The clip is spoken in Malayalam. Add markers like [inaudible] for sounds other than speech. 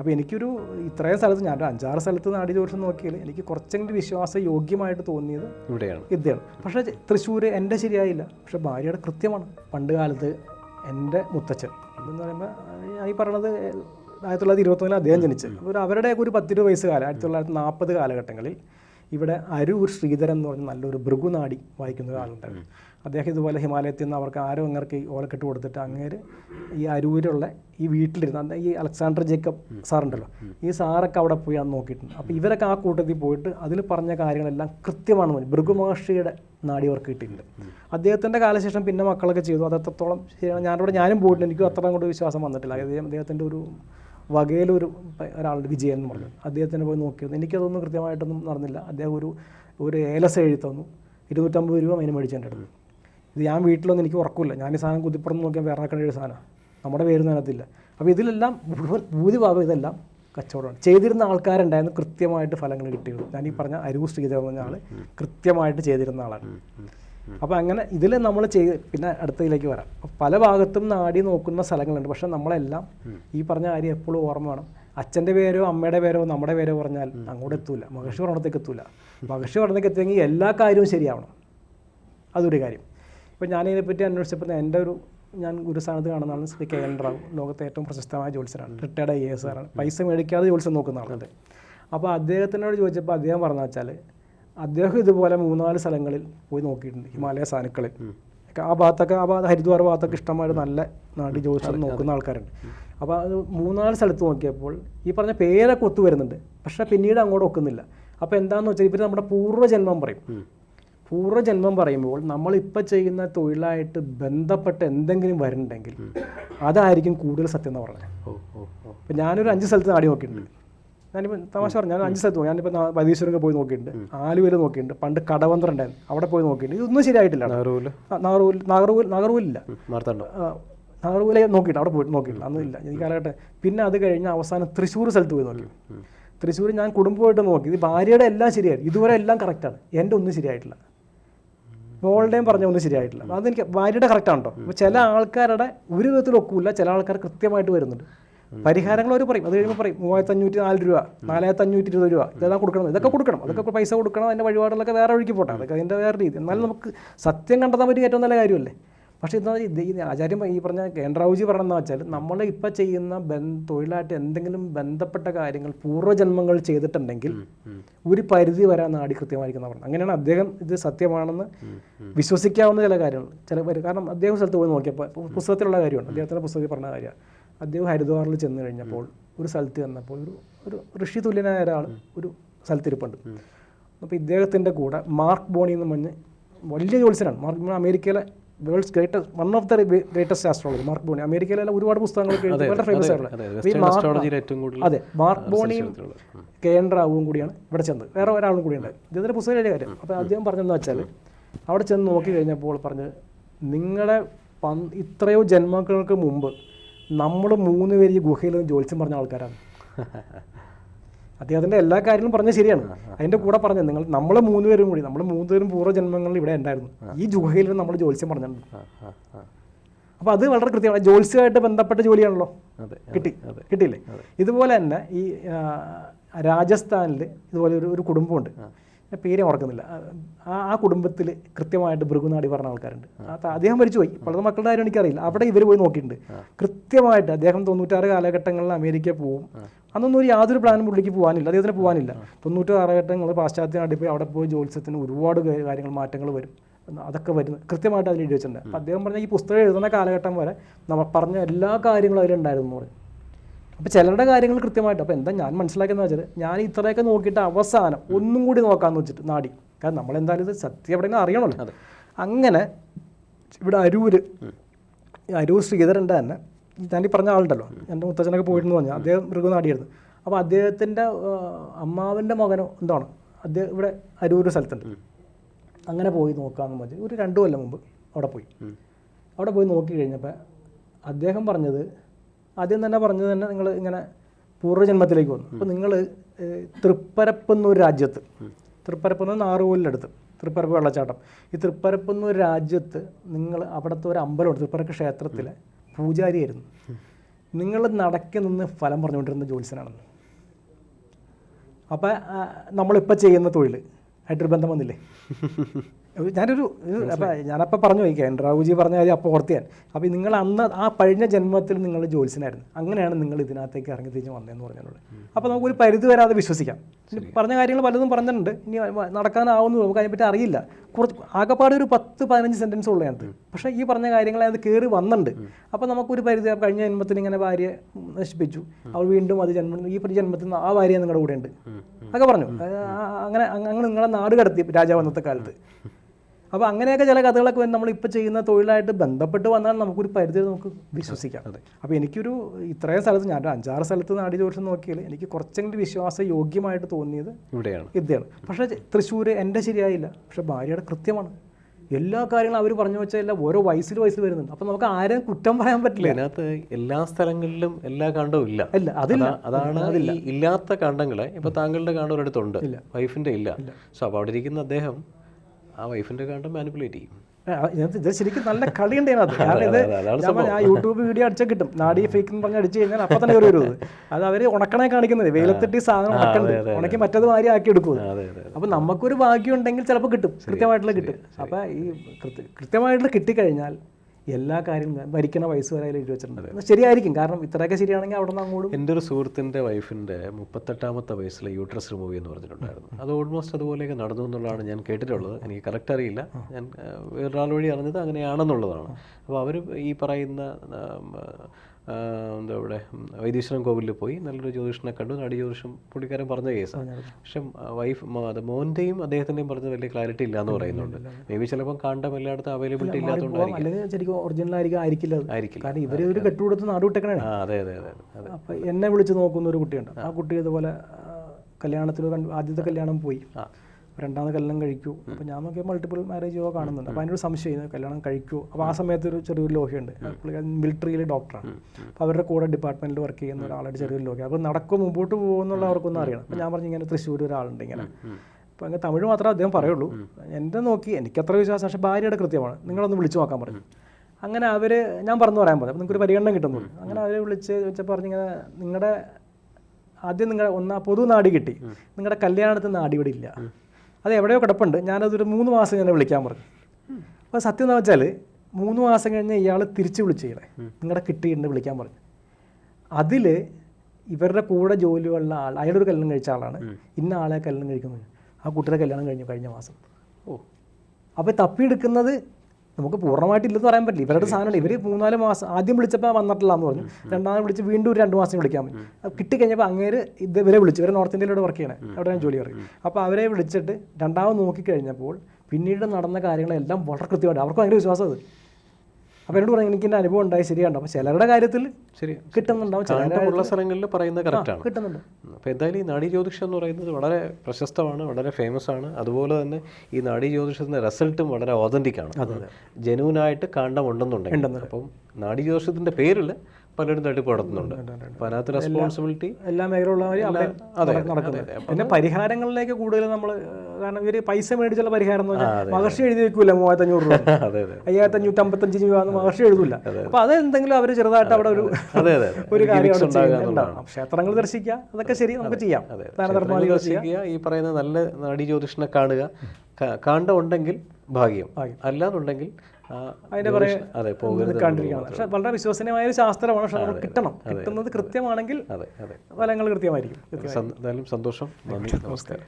അപ്പോൾ എനിക്കൊരു ഇത്രയും സ്ഥലത്ത് ഞാൻ അഞ്ചാറ് സ്ഥലത്ത് നാടി ജ്യോതിഷം നോക്കിയാൽ എനിക്ക് കുറച്ചെങ്കിലും വിശ്വാസ യോഗ്യമായിട്ട് തോന്നിയത് ഇവിടെയാണ്. ഇതാണ് പക്ഷേ തൃശ്ശൂർ എന്റെ ശരിയായില്ല. പക്ഷേ ഭാര്യയുടെ കൃത്യമാണ്. പണ്ട് കാലത്ത് എന്റെ മുത്തച്ഛൻ എന്ന് പറയുമ്പോൾ ഞാൻ ഈ പറയണത് ആയിരത്തി തൊള്ളായിരത്തി ഇരുപത്തൊന്നിൽ അദ്ദേഹം ജനിച്ചത്. അവരുടെ അവരുടെയൊക്കെ ഒരു പത്തിരുപത് വയസ്സ് കാലം ആയിരത്തി തൊള്ളായിരത്തി നാൽപ്പത് കാലഘട്ടങ്ങളിൽ ഇവിടെ അരൂർ ശ്രീധരൻ എന്ന് പറഞ്ഞ നല്ലൊരു ഭൃഗുനാടി വായിക്കുന്ന ഒരാളുണ്ട്. അദ്ദേഹം ഇതുപോലെ ഹിമാലയത്തിൽ നിന്ന് അവർക്ക് ആരോ അങ്ങർക്ക് ഓലക്കെട്ട് കൊടുത്തിട്ട് അങ്ങേര് ഈ അരൂരുള്ള ഈ വീട്ടിലിരുന്ന് അന്ന് ഈ അലക്സാണ്ടർ ജേക്കബ് സാറുണ്ടല്ലോ. ഈ സാറൊക്കെ അവിടെ പോയി അന്ന് നോക്കിയിട്ടുണ്ട്. അപ്പോൾ ഇവരൊക്കെ ആ കൂട്ടത്തിൽ പോയിട്ട് അതിൽ പറഞ്ഞ കാര്യങ്ങളെല്ലാം കൃത്യമാണെന്ന് പറഞ്ഞു ഭൃഗുമഹർഷിയുടെ നാടി അവർക്ക് കിട്ടിയിട്ടുണ്ട്. അദ്ദേഹത്തിന്റെ കാലശേഷം പിന്നെ മക്കളൊക്കെ ചെയ്തു. അത് എത്രത്തോളം ശരിയാണ്? ഞാനിവിടെ ഞാനും പോയിട്ടുണ്ട് എനിക്കും അത്ര അങ്ങോട്ട് വിശ്വാസം വന്നിട്ടില്ല. അദ്ദേഹം അദ്ദേഹത്തിന്റെ ഒരു വകയിലൊരു ഒരാളുടെ വിജയൻ എന്ന് പറഞ്ഞു. അദ്ദേഹത്തിന് പോയി നോക്കിയത് എനിക്കതൊന്നും കൃത്യമായിട്ടൊന്നും നടന്നില്ല. അദ്ദേഹം ഒരു ഒരു ഏലസ എഴുതി തന്നു. ഇരുന്നൂറ്റമ്പത് രൂപ അതിന് മേടിച്ചതിന്റെ അടുത്ത്. ഇത് ഞാൻ വീട്ടിലൊന്നും എനിക്ക് ഉറക്കില്ല. ഞാൻ ഈ സാധനം കുതിപ്പുറം നോക്കിയാൽ വേറെ ആക്കേണ്ട ഒരു സാധനമാണ് നമ്മുടെ പേരൊന്നും അതിനകത്തില്ല. അപ്പോൾ ഇതിലെല്ലാം മുഴുവൻ ഭൂരിഭാഗം ഇതെല്ലാം കച്ചവടമാണ്. ചെയ്തിരുന്ന ആൾക്കാരുണ്ടായിരുന്നു കൃത്യമായിട്ട് ഫലങ്ങൾ കിട്ടിയത്. ഞാൻ ഈ പറഞ്ഞ അരൂ ശ്രീധരൻ എന്ന ആൾ കൃത്യമായിട്ട് ചെയ്തിരുന്ന ആളാണ്. അപ്പോൾ അങ്ങനെ ഇതിൽ നമ്മൾ ചെയ്ത് പിന്നെ അടുത്തതിലേക്ക് വരാം. പല ഭാഗത്തും നാടി നോക്കുന്ന സ്ഥലങ്ങളുണ്ട്. പക്ഷെ നമ്മളെല്ലാം ഈ പറഞ്ഞ കാര്യം എപ്പോഴും ഓർമ്മ വേണം. അച്ഛന്റെ പേരോ അമ്മയുടെ പേരോ നമ്മുടെ പേരോ പറഞ്ഞാൽ അങ്ങോട്ട് എത്തൂല. മഹർഷി പഠനത്തേക്ക് എത്തൂല. മഹർഷി പഠനത്തേക്ക് എത്തിയെങ്കിൽ എല്ലാ കാര്യവും ശരിയാവണം. അതൊരു കാര്യം. ഇപ്പോൾ ഞാനിതിനെപ്പറ്റി അന്വേഷിച്ചപ്പോൾ എന്റെ ഒരു ഞാൻ ഗുരുസ്ഥാനത്ത് കാണുന്ന ആളാണ് ശ്രീ കെ എൻ റാവു. ലോകത്തെ ഏറ്റവും പ്രശസ്തമായ ജോത്സ്യനാണ് റിട്ടയർഡ് ഐ എസ് ആറാണ് പൈസ മേടിക്കാതെ ജോത്സ്യം നോക്കുന്ന ആളുണ്ട് അപ്പോൾ അദ്ദേഹത്തിനോട് ചോദിച്ചപ്പോൾ അദ്ദേഹം പറഞ്ഞു വെച്ചാൽ അദ്ദേഹം ഇതുപോലെ മൂന്നാൽ സ്ഥലങ്ങളിൽ പോയി നോക്കിയിട്ടുണ്ട് ഹിമാലയ സാനുക്കളിൽ. ആ ഭാഗത്തൊക്കെ ആ ഭാഗത്ത് ഹരിദ്വാർ ഭാഗത്തൊക്കെ ഇഷ്ടമായിട്ട് നല്ല നാടി ജ്യോതിഷം നോക്കുന്ന ആൾക്കാരുണ്ട്. അപ്പോൾ അത് മൂന്നാൽ സ്ഥലത്ത് നോക്കിയപ്പോൾ ഈ പറഞ്ഞ പേരൊക്കെ ഒത്തു വരുന്നുണ്ട്. പക്ഷേ പിന്നീട് അങ്ങോട്ട് ഒക്കുന്നില്ല. അപ്പോൾ എന്താണെന്ന് വെച്ചാൽ ഇവർ നമ്മുടെ പൂർവജന്മം പറയും. പൂർവജന്മം പറയുമ്പോൾ നമ്മളിപ്പോൾ ചെയ്യുന്ന തൊഴിലായിട്ട് ബന്ധപ്പെട്ട് എന്തെങ്കിലും വരുന്നുണ്ടെങ്കിൽ അതായിരിക്കും കൂടുതൽ സത്യം എന്ന് പറഞ്ഞത്. ഇപ്പം ഞാനൊരു അഞ്ച് സ്ഥലത്ത് നാടി നോക്കിയിട്ടുണ്ട്. ഞാനിപ്പോൾ തമാശ പറഞ്ഞു ഞാൻ അഞ്ച് സ്ഥലത്ത് പോയി. ഞാനിപ്പോൾ പതീശ്വരൊക്കെ പോയി നോക്കിയിട്ടുണ്ട്. ആലുവയിൽ നോക്കിയിട്ടുണ്ട്. പണ്ട് കടവന്ത്ര ഉണ്ടായിരുന്നു. അവിടെ പോയി നോക്കിയിട്ടുണ്ട്. ഇതൊന്നും ശരിയായിട്ടില്ല. അവിടെ. നാഗർവൂൽ നാഗർവൂൽ നാഗർവൂലില്ല നാഗർകോവിലെ നോക്കിയിട്ട് അവിടെ പോയി നോക്കിയിട്ടില്ല അന്നും ഇല്ല. ഈ കാലഘട്ടം. പിന്നെ അത് കഴിഞ്ഞ് അവസാനം തൃശ്ശൂർ സ്ഥലത്ത് പോയി നോക്കി. തൃശ്ശൂർ ഞാൻ കുടുംബമായിട്ട് നോക്കി. ഇത് ഭാര്യയുടെ എല്ലാം ശരിയായി. ഇതുവരെ എല്ലാം കറക്റ്റാണ് എന്റെ ഒന്നും ശരിയായിട്ടില്ല. മോളുടെയും പറഞ്ഞ ഒന്നും ശരിയായിട്ടില്ല. അതെനിക്ക് ഭാര്യയുടെ കറക്റ്റാണ് കേട്ടോ അപ്പോൾ ചില ആൾക്കാരുടെ ഒരു വിധത്തിൽ ഒക്കില്ല ചില ആൾക്കാർ കൃത്യമായിട്ട് വരുന്നുണ്ട്. പരിഹാരങ്ങൾ അവർ പറയും. അത് കഴിയുമ്പോൾ പറയും മൂവായിരത്തി അഞ്ഞൂറ്റി നാല് രൂപ നാലായിരത്തി അഞ്ഞൂറ്റി ഇരുപത് രൂപ ഇതെല്ലാം കൊടുക്കണം. ഇതൊക്കെ കൊടുക്കണം. അതൊക്കെ പൈസ കൊടുക്കണം. അതിന്റെ വഴിപാടുകളൊക്കെ വേറെ വഴിക്ക് പോട്ടെ. അതൊക്കെ അതിന്റെ വേറെ രീതി. എന്നാലും നമുക്ക് സത്യം കണ്ടെത്താൻ പറ്റിയ ഏറ്റവും നല്ല കാര്യമല്ലേ? പക്ഷേ എന്താ ഇത് ഈ ആചാര്യം ഈ പറഞ്ഞ കേന്ദ്രാവുജി പറഞ്ഞതെന്ന് വെച്ചാൽ നമ്മൾ ഇപ്പോൾ ചെയ്യുന്ന ബന്ധ തൊഴിലായിട്ട് എന്തെങ്കിലും ബന്ധപ്പെട്ട കാര്യങ്ങൾ പൂർവജന്മങ്ങൾ ചെയ്തിട്ടുണ്ടെങ്കിൽ ഒരു പരിധി വരാൻ നാടി കൃത്യമായിരിക്കുന്ന പറഞ്ഞു അങ്ങനെയാണ് അദ്ദേഹം ഇത് സത്യമാണെന്ന് വിശ്വസിക്കാവുന്ന ചില കാര്യങ്ങൾ. ചില കാരണം അദ്ദേഹം സ്ഥലത്ത് പോയി നോക്കിയപ്പോൾ പുസ്തകത്തിലുള്ള കാര്യമാണ്. അദ്ദേഹത്തിന്റെ പുസ്തകത്തിൽ പറഞ്ഞ കാര്യമാണ്. അദ്ദേഹം ഹരിദ്വാറിൽ ചെന്ന് കഴിഞ്ഞപ്പോൾ ഒരു സ്ഥലത്ത് ചെന്നപ്പോൾ ഒരു ഒരു ഋഷി തുല്യനായ ഒരാൾ ഒരു സ്ഥലത്തിരിപ്പുണ്ട്. അപ്പോൾ ഇദ്ദേഹത്തിന്റെ കൂടെ മാർക്ക് ബോണി എന്ന് പറഞ്ഞ് വലിയ ജോത്സ്യനാണ് മാർക്ക് ബോണി അമേരിക്കയിലെ world's greatest one of the greatest astrology Mark Boney. അമേരിക്കയിലെ ഒരുപാട് പുസ്തകങ്ങൾ വളരെ ഫേമസ് ആയിട്ടുള്ള അതെ. മാർക്ക്- ബോണിയും കെ എൻ റാവുവും കൂടിയാണ് ഇവിടെ ചെന്നത്. വേറെ ഒരാളും കൂടി ഉണ്ടായി ഇദ്ദേഹത്തിന്റെ പുസ്തകം എഴുതിയ കാര്യം അപ്പോൾ അദ്ദേഹം പറഞ്ഞതെന്ന് വെച്ചാൽ അവിടെ ചെന്ന് നോക്കി കഴിഞ്ഞപ്പോൾ പറഞ്ഞത് നിങ്ങളുടെ പന്ത് ഇത്രയോ ജന്മങ്ങൾക്ക് മുമ്പ് നമ്മൾ മൂന്ന് പേര് ഈ ഗുഹയിൽ നിന്ന് ജോത്സ്യം പറഞ്ഞ ആൾക്കാരാണ്. അദ്ദേഹത്തിന്റെ എല്ലാ കാര്യങ്ങളും പറഞ്ഞത് ശരിയാണ്. അതിന്റെ കൂടെ പറഞ്ഞത് നിങ്ങൾ നമ്മൾ മൂന്ന് പേരും കൂടി നമ്മൾ മൂന്ന് പേരും പൂർവജന്മങ്ങളിൽ ഇവിടെ ഉണ്ടായിരുന്നു. ഈ ഗുഹയിൽ നമ്മൾ ജോത്സ്യം പറഞ്ഞിട്ടുണ്ട്. അപ്പോൾ അത് വളരെ കൃത്യമാണ്. ജോത്സ്യമായിട്ട് ബന്ധപ്പെട്ട ജോലിയാണല്ലോ. അതെ കിട്ടി. കിട്ടിയില്ലേ? ഇതുപോലെ തന്നെ ഈ രാജസ്ഥാനിൽ ഇതുപോലെ ഒരു ഒരു കുടുംബമുണ്ട്. പേര് ഓർക്കുന്നില്ല. ആ ആ കുടുംബത്തിൽ കൃത്യമായിട്ട് ഭൃഗുനാടി പറഞ്ഞ ആൾക്കാരുണ്ട്. അദ്ദേഹം മരിച്ചുപോയി പലത് മക്കളുടെ കാര്യം എനിക്കറിയില്ല. അവിടെ ഇവർ പോയി നോക്കിയിട്ടുണ്ട്. കൃത്യമായിട്ട് അദ്ദേഹം തൊണ്ണൂറ്റാറ് കാലഘട്ടങ്ങളിൽ അമേരിക്ക പോവും. അന്നൊന്നും ഒരു യാതൊരു പ്ലാനും പുള്ളിക്ക് പോകാനില്ല അദ്ദേഹത്തിന് പോകാനില്ല തൊണ്ണൂറ്റാറ് കാലഘട്ടങ്ങൾ പാശ്ചാത്യ നാട്ടിൽ പോയി അവിടെ പോയി ജോത്സ്യത്തിന് ഒരുപാട് കാര്യങ്ങൾ മാറ്റങ്ങൾ വരും. അതൊക്കെ വരുന്നത് കൃത്യമായിട്ട് അതിൽ എഴുതി വെച്ചിട്ടുണ്ട്. അപ്പം അദ്ദേഹം പറഞ്ഞ ഈ പുസ്തകം എഴുതുന്ന കാലഘട്ടം വരെ നമ്മൾ പറഞ്ഞ എല്ലാ കാര്യങ്ങളും അതിലുണ്ടായിരുന്നു എന്ന് പറയും. അപ്പോൾ ചിലരുടെ കാര്യങ്ങൾ കൃത്യമായിട്ട് അപ്പോൾ എന്താ ഞാൻ മനസ്സിലാക്കുന്നത് വെച്ചാൽ ഞാൻ ഇത്രയൊക്കെ നോക്കിയിട്ട് അവസാനം ഒന്നും കൂടി നോക്കാമെന്ന് വെച്ചിട്ട് നാടി. കാരണം നമ്മളെന്തായാലും ഇത് സത്യം എവിടെയെങ്കിലും അറിയണമല്ലോ. അങ്ങനെ ഇവിടെ അരൂർ അരൂർ ശ്രീധരന്റെ തന്നെ ഞാൻ ഈ പറഞ്ഞ ആളുണ്ടല്ലോ എന്റെ മുത്തച്ഛനൊക്കെ പോയിട്ടെന്ന് പറഞ്ഞു അദ്ദേഹം മൃഗനാടിയായിരുന്നു അപ്പോൾ അദ്ദേഹത്തിന്റെ അമ്മാവന്റെ മകനോ എന്താണ് അദ്ദേഹം ഇവിടെ അരൂർ സ്ഥലത്തുണ്ട്. അങ്ങനെ പോയി നോക്കാമെന്ന് പറഞ്ഞ് ഒരു രണ്ട് കൊല്ലം മുമ്പ് അവിടെ പോയി. അവിടെ പോയി നോക്കി കഴിഞ്ഞപ്പോൾ അദ്ദേഹം പറഞ്ഞത് ആദ്യം തന്നെ പറഞ്ഞു തന്നെ നിങ്ങൾ ഇങ്ങനെ പൂർവജന്മത്തിലേക്ക് വന്നു. അപ്പോൾ നിങ്ങൾ തൃപ്പരപ്പെന്നൊരു രാജ്യത്ത് തൃപ്പരപ്പെന്ന് നാറുകോലിനടുത്ത് തൃപ്പരപ്പ് വെള്ളച്ചാട്ടം. ഈ തൃപ്പരപ്പെന്നൊരു രാജ്യത്ത് നിങ്ങൾ അവിടുത്തെ ഒരു അമ്പലമുണ്ട് തൃപ്പരക്ക് ക്ഷേത്രത്തിലെ പൂജാരിയായിരുന്നു. നിങ്ങൾ നടക്കി നിന്ന് ഫലം പറഞ്ഞുകൊണ്ടിരുന്ന ജോത്സ്യനാണെന്ന് അപ്പോൾ നമ്മളിപ്പോൾ ചെയ്യുന്ന തൊഴിൽ ആയിട്ടൊരു ബന്ധം വന്നില്ലേ? ഞാനൊരു ഞാനപ്പോൾ പറഞ്ഞു വയ്ക്കാൻ റാവുജി പറഞ്ഞ കാര്യം അപ്പോൾ ഓർത്ത് ഞാൻ അപ്പോൾ നിങ്ങൾ അന്ന് ആ കഴിഞ്ഞ ജന്മത്തിൽ നിങ്ങൾ ജോലിസിനായിരുന്നു. അങ്ങനെയാണ് നിങ്ങൾ ഇതിനകത്തേക്ക് ഇറങ്ങി തിരിഞ്ഞ് വന്നതെന്ന് പറഞ്ഞുള്ളത് അപ്പോൾ നമുക്കൊരു പരിധി വരാതെ വിശ്വസിക്കാം. പറഞ്ഞ കാര്യങ്ങൾ പലതും പറഞ്ഞിട്ടുണ്ട്. ഇനി നടക്കാനാവുന്നു നമുക്ക് അതിനെപ്പറ്റി അറിയില്ല. കുറച്ച് ആകെപ്പാടെ ഒരു പത്ത് പതിനഞ്ച് സെന്റൻസ് ഉള്ളതാണ് പക്ഷേ ഈ പറഞ്ഞ കാര്യങ്ങൾ അത് കയറി വന്നിട്ടുണ്ട്. അപ്പോൾ നമുക്കൊരു പരിധി കഴിഞ്ഞ ജന്മത്തിൽ ഇങ്ങനെ ഭാര്യയെ നശിപ്പിച്ചു. അവൾ വീണ്ടും അത് ജന്മം ഈ ജന്മത്തിൽ നിന്ന് ആ ഭാര്യ നിങ്ങളുടെ കൂടെ ഉണ്ട് അതൊക്കെ പറഞ്ഞു. അങ്ങനെ അങ്ങനെ നിങ്ങളെ നാട് കടത്തി രാജാവ് അന്നത്തെ കാലത്ത്. അപ്പോൾ അങ്ങനെയൊക്കെ ചില കഥകളൊക്കെ നമ്മൾ ഇപ്പോൾ ചെയ്യുന്ന തൊഴിലായിട്ട് ബന്ധപ്പെട്ട് വന്നാൽ നമുക്കൊരു പരിധി നമുക്ക് വിശ്വസിക്കാം. അപ്പോൾ എനിക്കൊരു ഇത്രയും സ്ഥലത്ത് ഞാൻ അഞ്ചാറ് സ്ഥലത്ത് നാടി ജോഷം നോക്കിയാൽ എനിക്ക് കുറച്ചെങ്കിലും വിശ്വാസ യോഗ്യമായിട്ട് തോന്നിയത് ഇവിടെയാണ്. ഇതാണ് പക്ഷേ തൃശ്ശൂർ എന്റെ ശരിയായില്ല. പക്ഷേ ഭാര്യയുടെ കൃത്യമാണ്. എല്ലാ കാര്യങ്ങളും അവർ പറഞ്ഞു വെച്ചാൽ എല്ലാം ഓരോ വയസ്സിൽ വയസ്സിൽ വരുന്നുണ്ട്. അപ്പോൾ നമുക്ക് ആരെയും കുറ്റം പറയാൻ പറ്റില്ല. അതിനകത്ത് എല്ലാ സ്ഥലങ്ങളിലും എല്ലാ കാണ്ടവും ഇല്ല. ഇല്ല അതില്ല. അതാണ് അതില്ല. ഇല്ലാത്ത കാണ്ടങ്ങളെ ഇപ്പൊ താങ്കളുടെ കാണ്ടം ഒരിടത്തുണ്ട്. വൈഫിന്റെ ഇല്ല. സോ അപ്പൊ അവിടെ ഇരിക്കുന്ന അദ്ദേഹം ആ വൈഫിന്റെ കണ്ടും മാനിപ്പുലേറ്റ് ചെയ്യും. ഇത് ശരിക്കും നല്ല കളിയുണ്ട് ഉണ്ടായിരുന്നു കാരണം ഇത് ഞാൻ യൂട്യൂബ് വീഡിയോ അടിച്ചാൽ കിട്ടും. നാടി ഫേക്ക് എന്ന് പറഞ്ഞ് അടിച്ചു കഴിഞ്ഞാൽ അപ്പൊ തന്നെ ഒരു അത് അവർ ഉണക്കണേ കാണിക്കുന്നത്. വെയിലത്തിട്ട് ഈ സാധനം ഉണക്കണ്ട്. ഉണക്കി മറ്റത് മാതിരി ആക്കി എടുക്കും അപ്പം നമുക്കൊരു ഭാഗ്യം ഉണ്ടെങ്കിൽ ചിലപ്പോൾ കിട്ടും. കൃത്യമായിട്ടുള്ള കിട്ടും. അപ്പം ഈ കൃത്യ- കൃത്യമായിട്ടുള്ള കിട്ടിക്കഴിഞ്ഞാൽ എല്ലാ കാര്യങ്ങളും ഭരിക്കണ വയസ്സ് വരെ അതിൽ എഴുതി വെച്ചിട്ടുണ്ട്. ശരിയായിരിക്കും. കാരണം ഇത്രയൊക്കെ ശരിയാണെങ്കിൽ അവിടെ നിന്ന് അങ്ങോട്ടും എന്റെ ഒരു സുഹൃത്തിന്റെ വൈഫിന്റെ മുപ്പത്തെട്ടാമത്തെ വയസ്സിൽ യൂട്രസ് റിമൂവ് എന്ന് പറഞ്ഞിട്ടുണ്ടായിരുന്നു. അത് ഓൾമോസ്റ്റ് അതുപോലെയൊക്കെ നടന്നു എന്നുള്ളതാണ് ഞാൻ കേട്ടിട്ടുള്ളത്. എനിക്ക് കറക്റ്റ് അറിയില്ല. ഞാൻ വേറൊരാൾ വഴി അറിഞ്ഞത് അങ്ങനെയാണെന്നുള്ളതാണ്. അപ്പോൾ അവർ ഈ പറയുന്ന എന്താ ഇവിടെ വൈദ്യശ്വരൻ കോവിലിൽ പോയി നല്ലൊരു ജ്യോതിഷനെ കണ്ടു. നടി ജ്യോതിഷം പുള്ളിക്കാരൻ പറഞ്ഞ കേസാണ് പക്ഷെ വൈഫ് മോന്റെയും അദ്ദേഹത്തിന്റെയും പറഞ്ഞത് വലിയ ക്ലാരിറ്റി ഇല്ല എന്ന് പറയുന്നുണ്ട്. മേ ബി ചിലപ്പോൾ കണ്ടം എല്ലായിടത്തും അവൈലബിലിറ്റി ഇല്ലാത്തതുകൊണ്ടായിരിക്കും. അല്ലെങ്കിൽ ശരിക്കും ഒറിജിനൽ ആയിരിക്കും ആയിരിക്കില്ല കാരണം ഇവർ ഒരു കെട്ടുകൊടുത്ത് നാട് വിട്ടേക്കണേ അതെ അതെ അതെ അപ്പം എന്നെ വിളിച്ച് നോക്കുന്ന ഒരു കുട്ടിയുണ്ട്. ആ. കുട്ടി ഇതുപോലെ കല്യാണത്തിൽ കല്യാണത്തിന് ആദ്യത്തെ കല്യാണം പോയി. രണ്ടാമത് കല്യാണം കഴിക്കൂ. അപ്പോൾ ഞാൻ നോക്കിയാൽ മൾട്ടിപ്പിൾ മാരേജോ കാണുന്നുണ്ട്. അപ്പോൾ അതിനൊരു സംശയം കല്യാണം കഴിക്കൂ. അപ്പോൾ ആ സമയത്ത് ഒരു ചെറിയൊരു ലോഹ്യുണ്ട്. മിലിറ്ററിയിലെ ഡോക്ടറാണ് അപ്പോൾ അവരുടെ കൂടെ ഡിപ്പാർട്ട്മെന്റിൽ വർക്ക് ചെയ്യുന്ന ഒരാളുടെ ചെറിയൊരു ലോഹ അപ്പോൾ നടക്കും മുമ്പോട്ട് പോകുമെന്നുള്ള അവർക്കൊന്നും അറിയണം. അപ്പോൾ ഞാൻ പറഞ്ഞു ഇങ്ങനെ തൃശ്ശൂർ ഒരാളുണ്ട് ഇങ്ങനെ. അപ്പോൾ അങ്ങനെ തമിഴ് മാത്രമേ അദ്ദേഹം പറയുള്ളൂ. എന്റെ നോക്കി എനിക്കത്ര വിശ്വാസം പക്ഷേ ഭാര്യയുടെ കൃത്യമാണ്. നിങ്ങളൊന്ന് വിളിച്ചു നോക്കാൻ പറഞ്ഞു അങ്ങനെ അവർ ഞാൻ പറഞ്ഞു പറയാൻ പറഞ്ഞു നിങ്ങൾക്ക് ഒരു പരിഗണന കിട്ടുന്നു. അങ്ങനെ അവരെ വിളിച്ച് വെച്ചപ്പോൾ പറഞ്ഞിങ്ങനെ നിങ്ങളുടെ ആദ്യം നിങ്ങളുടെ ഒന്നാ പൊതു നാടി കിട്ടി. നിങ്ങളുടെ കല്യാണത്തിന് നാടി ഇവിടെ ഇല്ല. അത് എവിടെയോ കിടപ്പുണ്ട്. ഞാനതൊരു മൂന്ന് മാസം ഞാൻ വിളിക്കാൻ പറഞ്ഞു. അപ്പോൾ സത്യം എന്ന് വെച്ചാൽ മൂന്ന് മാസം കഴിഞ്ഞ് ഇയാൾ തിരിച്ച് വിളിച്ചു നിങ്ങളുടെ കിട്ടിയിട്ടുണ്ട് വിളിക്കാൻ പറഞ്ഞു. അതിൽ ഇവരുടെ കൂടെ ജോലിയുള്ള ആൾ അയാളൊരു കല്യാണം കഴിച്ച ആളാണ്. ഇന്ന ആളെ കല്യാണം കഴിക്കുന്നത്? ആ കുട്ടിയുടെ കല്യാണം കഴിഞ്ഞു കഴിഞ്ഞ മാസം. ഓ. അപ്പോൾ തപ്പിയെടുക്കുന്നത് നമുക്ക് പൂർണമായിട്ടില്ലെന്ന് പറയാൻ പറ്റില്ല. ഇവരുടെ സാധനമാണ് ഇവർ മൂന്നാൽ മാസം ആദ്യം വിളിച്ചപ്പോൾ വന്നിട്ടില്ല എന്ന് പറഞ്ഞു. രണ്ടാമത് വിളിച്ച് വീണ്ടും ഒരു രണ്ട് മാസം വിളിക്കാൻ പറ്റും. കിട്ടിക്കഴിഞ്ഞപ്പോൾ അങ്ങേര് ഇത് ഇവരെ വിളിച്ചു. ഇവരെ നോർത്ത് ഇന്ത്യയിലൂടെ വർക്ക് ചെയ്യണേ. അവിടെ ഞാൻ ജോലി പറയും. അപ്പോൾ അവരെ വിളിച്ചിട്ട് രണ്ടാമത് നോക്കിക്കഴിഞ്ഞപ്പോൾ പിന്നീട് നടന്ന കാര്യങ്ങളെല്ലാം വളരെ കൃത്യമായിട്ട്. അവർക്ക് ഭയങ്കര വിശ്വാസം അത്. അപ്പോൾ എന്നോട് പറഞ്ഞു എനിക്ക് എന്റെ അനുഭവം ഉണ്ടായി ശരിയാണ്. അപ്പോൾ ചിലരുടെ കാര്യത്തിൽ ശരി. കിട്ടുന്നുണ്ടാവും കാണ്ടമുള്ള സ്ഥലങ്ങളിൽ പറയുന്നത് കറക്റ്റാണ് കിട്ടുന്നുണ്ട്. അപ്പോൾ എന്തായാലും ഈ നാഡി ജ്യോതിഷം എന്ന് പറയുന്നത് വളരെ പ്രശസ്തമാണ് വളരെ ഫേമസ് ആണ്. അതുപോലെ തന്നെ ഈ നാഡി ജ്യോതിഷത്തിന്റെ റിസൾട്ടും വളരെ ഓതന്റിക് ആണ്. ജനുവിനായിട്ട് കാണ്ടം ഉണ്ടെന്നുണ്ടെങ്കിൽ. അപ്പം നാഡി ജ്യോതിഷത്തിന്റെ പേരിൽ തട്ടിപ്പ് നടത്തുന്നുണ്ട് അപ്പോൾ അതിനകത്ത് റെസ്പോൺസിബിലിറ്റി എല്ലാ നടക്കുന്നത് പിന്നെ പരിഹാരങ്ങളിലേക്ക് കൂടുതൽ നമ്മൾ കാരണം ഇവർ പൈസ മേടിച്ചുള്ള പരിഹാരം എന്ന് പറഞ്ഞാൽ മഹർഷി എഴുതി വെക്കൂല മൂവായിരത്തി അഞ്ഞൂറ് രൂപ? [laughs] അയ്യായിരത്തി അഞ്ഞൂറ്റി അമ്പത്തഞ്ച് രൂപ എന്ന് മഹർഷി എഴുതൂല. അപ്പൊ അത് എന്തെങ്കിലും അവർ ചെറുതായിട്ട് അവിടെ ഒരു. [laughs] ഒരു കാര്യം ക്ഷേത്രങ്ങൾ ദർശിക്കുക അതൊക്കെ ശരി നമുക്ക് ചെയ്യാം. ദർശിക്കുക ഈ പറയുന്ന നല്ല നടി ജ്യോതിഷനെ കാണുക കാണ്ട ഉണ്ടെങ്കിൽ ഭാഗ്യം. അല്ലാന്നുണ്ടെങ്കിൽ അതിന്റെ പോകരുത് കണ്ടിരിക്കണം. പക്ഷെ വളരെ വിശ്വസനീയമായ ഒരു ശാസ്ത്രമാണ്. പക്ഷെ നമുക്ക് കിട്ടണം. കിട്ടുന്നത് കൃത്യമാണെങ്കിൽ ഫലങ്ങൾ കൃത്യമായിരിക്കും. എന്തായാലും സന്തോഷം. നന്ദി നമസ്കാരം.